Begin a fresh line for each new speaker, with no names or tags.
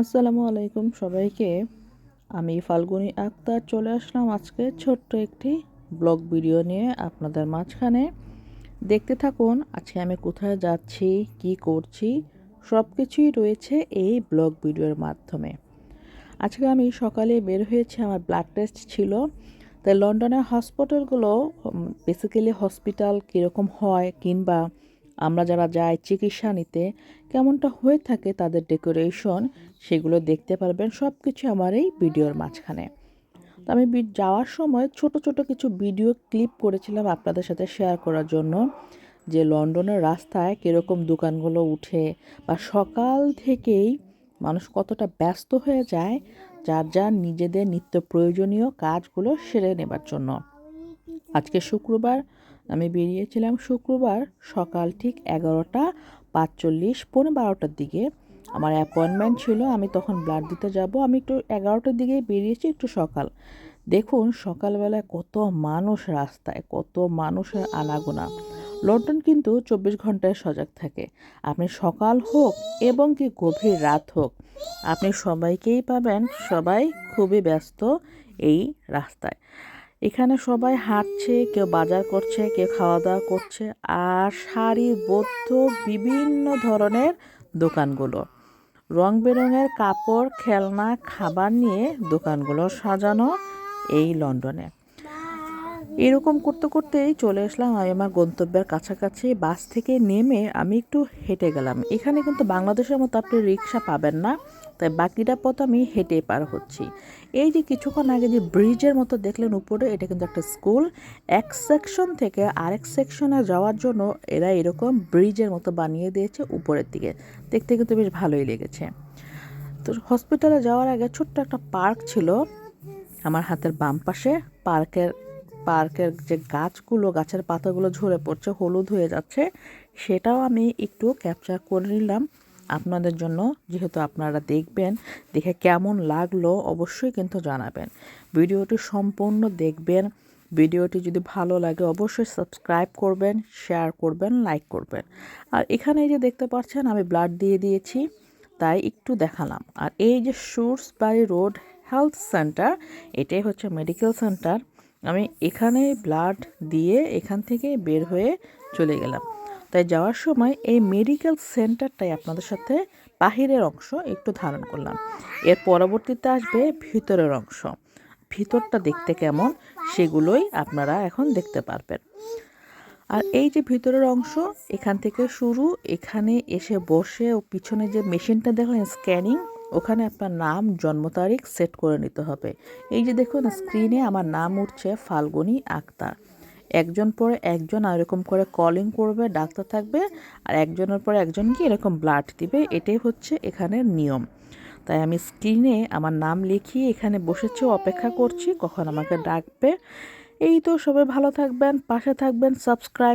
আসসালামু আলাইকুম সবাইকে। আমি ফাল্গুনি আক্তার, চলে আসলাম আজকে ছোট্ট একটি ব্লগ ভিডিও নিয়ে আপনাদের মাঝখানে। দেখতে থাকুন, আজকে আমি কোথায় যাচ্ছি, কি করছি সব কিছুই রয়েছে এই ব্লগ ভিডিওর মাধ্যমে। আজকে আমি সকালে বের হয়েছি, আমার ব্লাড টেস্ট ছিল। তাই লন্ডনের হসপিটালগুলো বেসিক্যালি হসপিটাল কীরকম হয় কিংবা আমরা যারা যাই চিকিৎসা নিতে, কেমনটা হয়ে থাকে তাদের ডেকোরেশন সেগুলো দেখতে পারবেন সব কিছু আমার এই ভিডিওর মাঝখানে। তো আমি যাওয়ার সময় ছোট ছোট কিছু ভিডিও ক্লিপ করেছিলাম আপনাদের সাথে শেয়ার করার জন্য, যে লন্ডনের রাস্তায় কীরকম দোকানগুলো উঠে বা সকাল থেকেই মানুষ কতটা ব্যস্ত হয়ে যায়, যার যার নিজেদের নিত্য প্রয়োজনীয় কাজগুলো সেরে নেবার জন্য। আজকে শুক্রবার আমি বেরিয়েছিলাম শুক্রবার সকাল ঠিক এগারোটা পাঁচচল্লিশ, পৌনে বারোটার দিকে। আমার অ্যাপয়েন্টমেন্ট ছিল, আমি তখন ব্লাড দিতে যাব। আমি একটু এগারোটার দিকে বেরিয়েছি, একটু সকাল। দেখুন, সকালবেলায় কত মানুষ রাস্তায়, কত মানুষের আনাগোনা। লন্ডন কিন্তু চব্বিশ ঘন্টায় সজাগ থাকে। আপনি সকাল হোক এবং কি গভীর রাত হোক, আপনি সবাইকেই পাবেন, সবাই খুবই ব্যস্ত এই রাস্তায়। এখানে সবাই হাঁটছে, কেউ বাজার করছে, কেউ খাওয়া দাওয়া করছে আর সারিবদ্ধ বিভিন্ন ধরনের দোকানগুলো। রং বেরঙের কাপড়, খেলনা, খাবার নিয়ে দোকানগুলো সাজানো এই লন্ডনে। এরকম করতে করতেই চলে আসলাম আমি আমার গন্তব্যের কাছাকাছি বাস থেকে নেমে আমি একটু হেঁটে গেলাম। এখানে কিন্তু বাংলাদেশের মতো আপনি রিক্সা পাবেন না, তাই বাকিটা পথ আমি হেঁটে পার হচ্ছি। এই যে কিছুক্ষণ আগে যে ব্রিজের মতো দেখলেন উপরে, এটা কিন্তু একটা স্কুল। এক সেকশন থেকে আরেক সেকশনে যাওয়ার জন্য এরা এরকম ব্রিজের মতো বানিয়ে দিয়েছে উপরের দিকে। দেখতে কিন্তু বেশ ভালোই লেগেছে। তো হসপিটালে যাওয়ার আগে ছোট্ট একটা পার্ক ছিল আমার হাতের বাম পাশে। পার্কের পার্কের যে গাছগুলো, গাছের পাতাগুলো ঝরে পড়ছে, হলুদ হয়ে যাচ্ছে, সেটাও আমি একটু ক্যাপচার করে নিলাম। আপনাদের জন্য যেহেতু আপনারা দেখবেন, দেখে কেমন লাগল অবশ্যই কিন্তু জানাবেন। ভিডিওটি সম্পূর্ণ দেখবেন, ভিডিওটি যদি ভালো লাগে অবশ্যই সাবস্ক্রাইব করবেন শেয়ার করবেন লাইক করবেন। আর এখানে যে দেখতে পাচ্ছেন, আমি ব্লাড দিয়ে দিয়েছি, তাই একটু দেখালাম। আর এই যে বাড়ি রোড হেলথ সেন্টার এটাই হচ্ছে মেডিকেল সেন্টার আমি এখানে ব্লাড দিয়ে এখান থেকে বের হয়ে চলে গেলাম। তাই যাওয়ার সময় এই মেডিকেল সেন্টারটাই আপনাদের সাথে বাহিরের অংশ একটু ধারণ করলাম। এর পরবর্তীতে আসবে ভিতরের অংশ। ভিতরটা দেখতে কেমন সেগুলোই আপনারা এখন দেখতে পারবেন। আর এই যে ভিতরের অংশ, এখান থেকে শুরু, এখানে এসে বসে ও পিছনে যে মেশিনটা দেখলেন স্ক্যানিং ওখানে আপনার নাম, জন্ম তারিখ সেট করে নিতে হবে। এই যে দেখুন স্ক্রিনে আমার নাম উঠছে ফাল্গুনি আক্তার। একজন পরে একজন আর এরকম করে কলিং করবে, ডাক্তার থাকবে আর একজনের পরে একজনকে এরকম ব্লাড দিবে, এটাই হচ্ছে এখানের নিয়ম। তাই আমি স্ক্রিনে আমার নাম লিখিয়ে এখানে বসেছি, অপেক্ষা করছি, কখন আমাকে ডাকবে। এই তো সবাই ভালো থাকবেন, পাশে থাকবেন সাবস্ক্রাইব